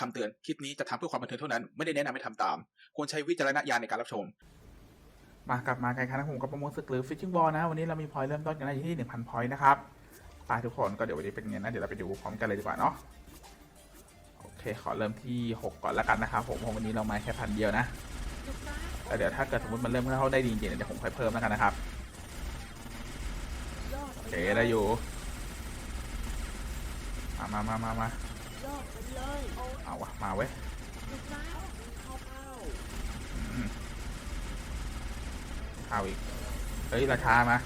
คำเตือนคลิปนี้จะทำเพื่อความบันเทิงเท่านั้น ไม่ได้แนะนำให้ทำตาม ควรใช้วิจารณญาณในการรับชม มากลับมากันครับผมกับประมงศึกหรือฟิชชิ่งบอลนะ วันนี้เรามีพอยต์เริ่มต้นกันที่ 1,000พอยต์นะครับไปทุกคนก็เดี๋ยววันนี้เป็นไงนะเดี๋ยวเราไปดูพร้อมกันเลยดีกว่าเนาะโอเคขอเริ่มที่ 6 ก่อนล้วกันนะครับผมวันนี้เรามาแค่พันเดียวนะแล้วเดี๋ยวถ้าเกิดสมมติมันเริ่มเข้าได้ดีจริงๆเดี๋ยวผมค่อยเพิ่มแล้วกันนะครับโอเคได้อยู่มามามามามา เอาวะมาเว้ยเอาอีก เฮ้ย ราคามา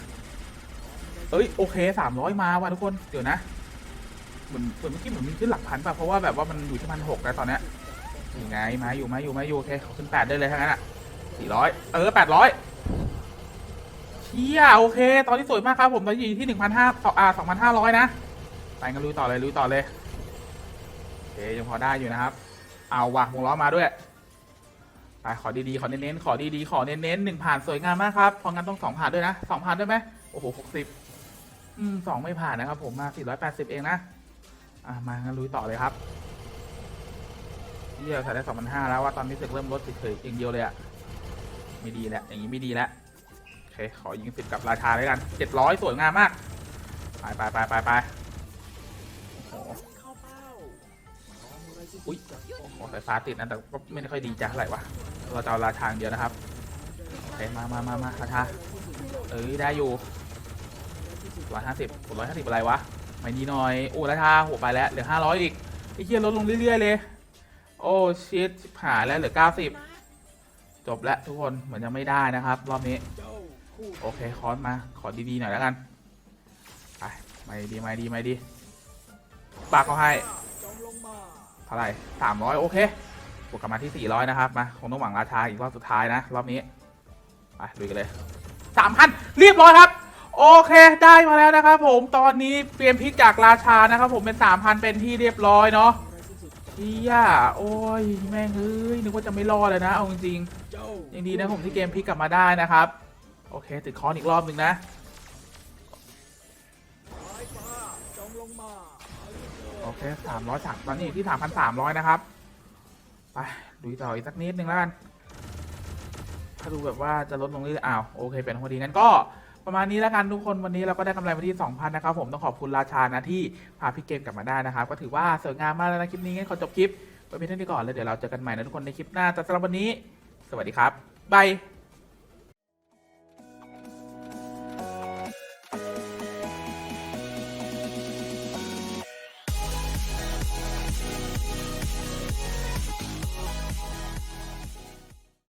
เอ้ย โอเคสามร้อยมาว่ะทุกคน เดี๋ยวนะ เหมือนเหมือนเมื่อกี้เหมือนมีขึ้นหลักพันป่ะ เพราะว่าแบบว่ามันอยู่ที่พันหกแล้วตอนเนี้ยยังไงมาอยู่มาอยู่มาอยู่โอเคขึ้นแปดได้เลยทั้งนั้นอะสี่ร้อยเออแปดร้อยเชี่ยโอเค ตอนนี้สวยมากครับผมตอนนี้อยู่ที่หนึ่งพันห้าอ่าสองพันห้าร้อยนะไปกันลุยต่อเลยลุยต่อเลย เคยังพอได้อยู่นะครับ เอาว่ะวงล้อมาด้วยไปขอดีๆ ขอเน้นๆ ขอดีๆ ขอเน้นๆหนึ่งผ่านสวยงามมากครับพราะงั้นต้องสองผ่านด้วยนะสองผ่านด้วยไหมโอ้โหหกสิบอืมสองไม่ผ่านนะครับผมมาสี่ร้อยแปดสิบเองนะ อะมางั้นลุยต่อเลยครับที่เราใส่ได้สองพันห้าแล้วว่าตอนนี้สึกเริ่มลดเฉยๆเองเดียวเลยอะไม่ดีแล้วอย่างนี้ไม่ดีแล้วโอเคขอยิงสิบกับราชาเลยกันเจ็ดร้อยสวยงามมาก ไปไปไปไปไป อุ้ยโอ้โหสายฟ้าติดนะแต่ก็ไม่ได้ค่อยดีจ้ะเท่าไหร่วะเราจะเอาราชาอย่างเดียวนะครับโอเคมามามามาราชาเอ้ยได้อยู่ร้อยห้าสิบร้อยห้าสิบอะไรวะไม่นีหน่อยโอ้ราคาหัวไปแล้วเหลือห้าร้อยอีกไอ้เหี้ยลดลงเรื่อยๆเลย โอ้ชิตหายแล้วเหลือเก้าสิบจบแล้วทุกคนเหมือนยังไม่ได้นะครับ รอบนี้ โอเคคอนมาขอดีๆหน่อยแล้วกันไปไม่ดีไม่ดีไม่ดีปากเขาให้ ท่าไหร่สามร้อยโอเคบวกกลับมาที่สี่ร้อยนะครับมาคงต้องหวังราชาอีกรอบสุดท้ายนะรอบนี้ไปลุยกันเลยสามพันเรียบร้อยครับ โอเคได้มาแล้วนะครับ ผมตอนนี้เปลี่ยนพลิกจากราชานะครับ ผมเป็น3,000เป็นที่เรียบร้อยเนาะเฮียโอ้ยแม่งเอ้ยนึกว่าจะไม่รอดเลยนะเอาจริงๆยังดีนะผมที่เกมพลิกกลับมาได้นะครับ โอเคติดคอนอีกรอบหนึ่งนะ โอเคสามร้อยสามตอนนี้อยู่ที่สามพันสามร้อยนะครับ ไปดูต่ออีกสักนิดนึงแล้วกัน ถ้าดูแบบว่าจะลดลงเรื่อ้าวโอเค เป็นพอดีงั้นก็ประมาณนี้แล้วกันทุกคนวันนี้เราก็ได้กำไรมาที่ 2,000 นะครับผมต้องขอบคุณราชานะที่พาพี่เกมกลับมาได้นะครับ ก็ถือว่าสวยงามมากแล้วนะคลิปนี้งั้นขอจบคลิปไว้เพียงเท่านี้ก่อนแล้วเดี๋ยวเราเจอกันใหม่นะทุกคนในคลิปหน้าแต่สำหรับวันนี้ สวัสดีครับบาย